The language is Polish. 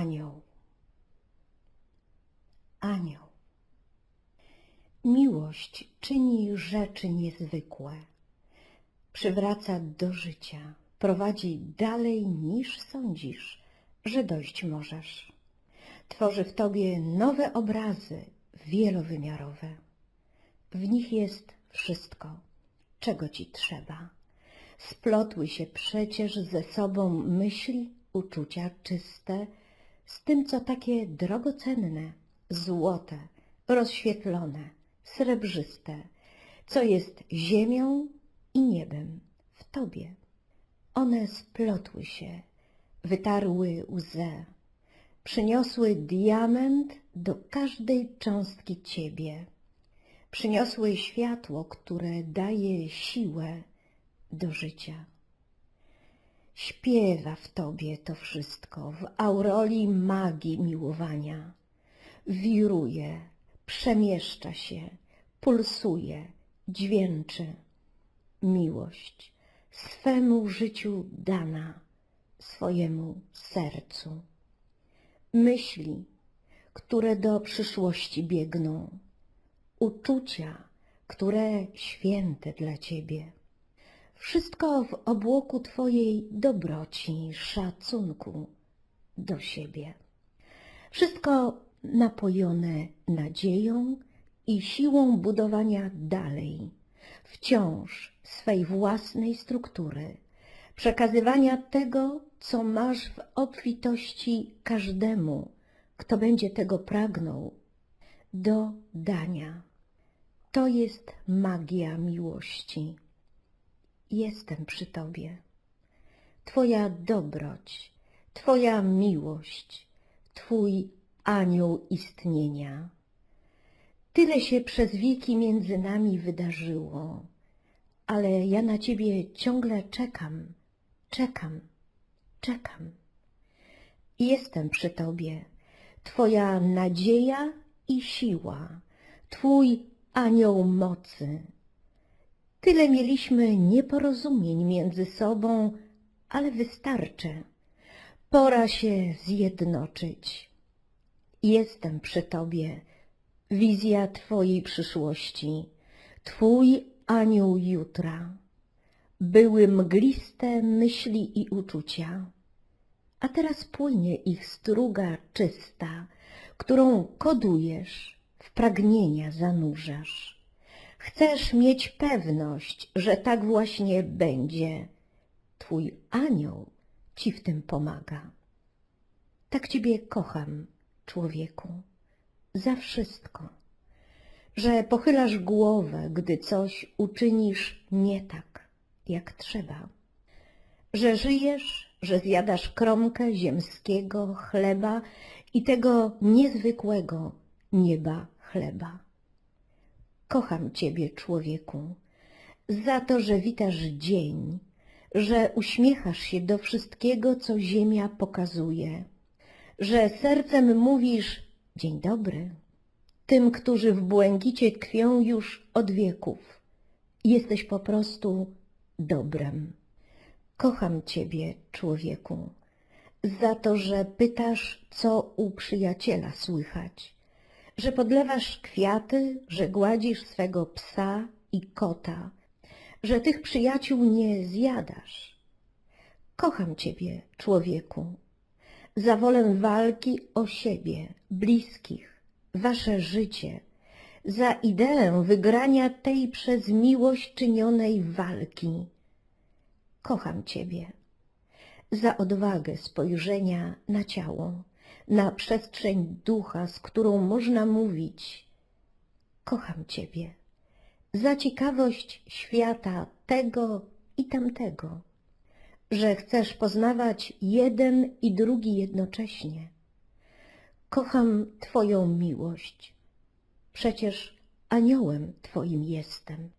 anioł. Anioł. Miłość czyni rzeczy niezwykłe. Przywraca do życia, prowadzi dalej niż sądzisz, że dojść możesz. Tworzy w tobie nowe obrazy, wielowymiarowe. W nich jest wszystko, czego ci trzeba. Splotły się przecież ze sobą myśli, uczucia czyste, z tym, co takie drogocenne, złote, rozświetlone, srebrzyste, co jest ziemią i niebem w tobie. One splotły się, wytarły łzę, przyniosły diament do każdej cząstki ciebie, przyniosły światło, które daje siłę do życia. Śpiewa w tobie to wszystko, w auroli magii miłowania. Wiruje, przemieszcza się, pulsuje, dźwięczy. Miłość swemu życiu dana, swojemu sercu. Myśli, które do przyszłości biegną, uczucia, które święte dla ciebie. Wszystko w obłoku Twojej dobroci, szacunku do siebie. Wszystko napojone nadzieją i siłą budowania dalej, wciąż swej własnej struktury, przekazywania tego, co masz w obfitości każdemu, kto będzie tego pragnął, do dania. To jest magia miłości jestem przy Tobie. Twoja dobroć, Twoja miłość, Twój anioł istnienia. Tyle się przez wieki między nami wydarzyło, ale ja na Ciebie ciągle czekam, czekam, czekam. Jestem przy Tobie, Twoja nadzieja i siła, Twój anioł mocy Tyle mieliśmy nieporozumień między sobą, ale wystarczy. Pora się zjednoczyć. Jestem przy Tobie, wizja Twojej przyszłości, Twój anioł jutra. Były mgliste myśli i uczucia, a teraz płynie ich struga czysta, którą kodujesz, w pragnienia zanurzasz. Chcesz mieć pewność, że tak właśnie będzie. Twój anioł ci w tym pomaga. Tak ciebie kocham, człowieku, za wszystko, że pochylasz głowę, gdy coś uczynisz nie tak, jak trzeba, że żyjesz, że zjadasz kromkę ziemskiego chleba i tego niezwykłego nieba chleba Kocham Ciebie, człowieku, za to, że witasz dzień, że uśmiechasz się do wszystkiego, co ziemia pokazuje, że sercem mówisz dzień dobry tym, którzy w błękicie tkwią już od wieków. Jesteś po prostu dobrem. Kocham Ciebie, człowieku, za to, że pytasz, co u przyjaciela słychać że podlewasz kwiaty, że gładzisz swego psa i kota, że tych przyjaciół nie zjadasz. Kocham Ciebie, człowieku, za wolę walki o siebie, bliskich, Wasze życie, za ideę wygrania tej przez miłość czynionej walki. Kocham Ciebie, za odwagę spojrzenia na ciało, na przestrzeń ducha, z którą można mówić kocham Ciebie, za ciekawość świata tego i tamtego, że chcesz poznawać jeden i drugi jednocześnie. Kocham Twoją miłość, przecież aniołem Twoim jestem.